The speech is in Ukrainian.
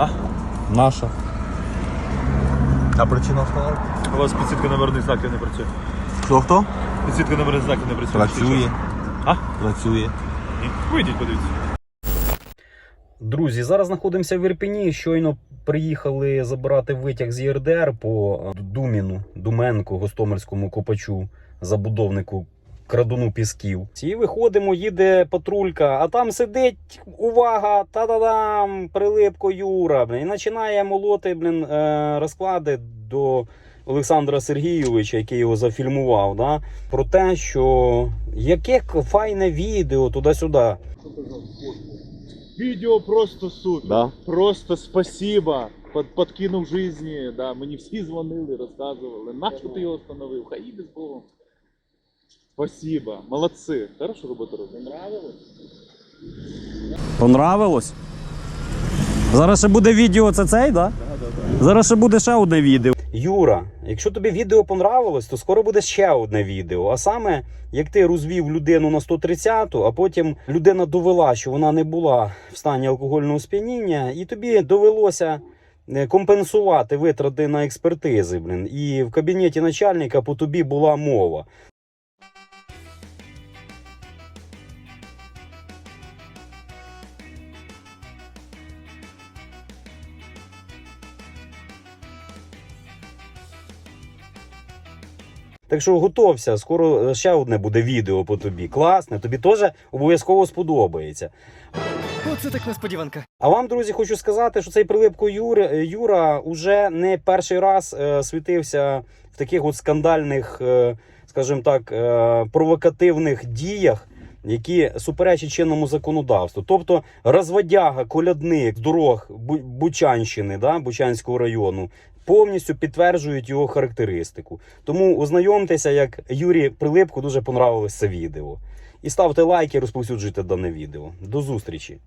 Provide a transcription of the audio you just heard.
А? Наша. А причина встановлення? У вас підсвітка номерних знаків не працює. Хто хто? Підсвітка номерних знаків не працює. Працює. А? Працює. Вийдіть, подивіться. Друзі, зараз знаходимося в Ірпіні. Щойно приїхали забирати витяг з ЄРДР по Думіну, Думенку, Гостомельському копачу, забудовнику крадуну пісків. І виходимо, їде патрулька, а там сидить, увага, та-да-дам, прилипко Юра. Блін, і починає молоти блін, е, розклади до Олександра Сергійовича, який його зафільмував, да, про те, що яке файне відео туди-сюди. Відео просто супер. Да? Просто спасибо. Под, подкинув жизни. Да, мені всі дзвонили, розказували. Нащо ти його встановив? Хай іде з Богом. Спасибо. Молодці. Хорошу роботу робили. Нравилось? Понравилось? Зараз ще буде відео, це цей, да? Зараз ще буде ще одне відео. Юра, якщо тобі відео понравилось, то скоро буде ще одне відео. А саме, як ти розвів людину на 130-ту, а потім людина довела, що вона не була в стані алкогольного сп'яніння, і тобі довелося е, компенсувати витрати на експертизи. Блін. І в кабінеті начальника по тобі була мова. Так що готовся, скоро ще одне буде відео по тобі. Класне, тобі теж обов'язково сподобається. Оце так несподіванка. А вам, друзі, хочу сказати, що цей прилипко Юри, Юра уже не перший раз е, світився в таких от скандальних, е, скажімо так, е, провокативних діях. Які суперечать чинному законодавству, тобто розводяга, колядник з дорог Бу- Бучанщини, да, Бучанського району, повністю підтверджують його характеристику. Тому ознайомтеся, як Юрі Прилипку дуже понравилось це відео. І ставте лайки, розповсюджуйте дане відео. До зустрічі!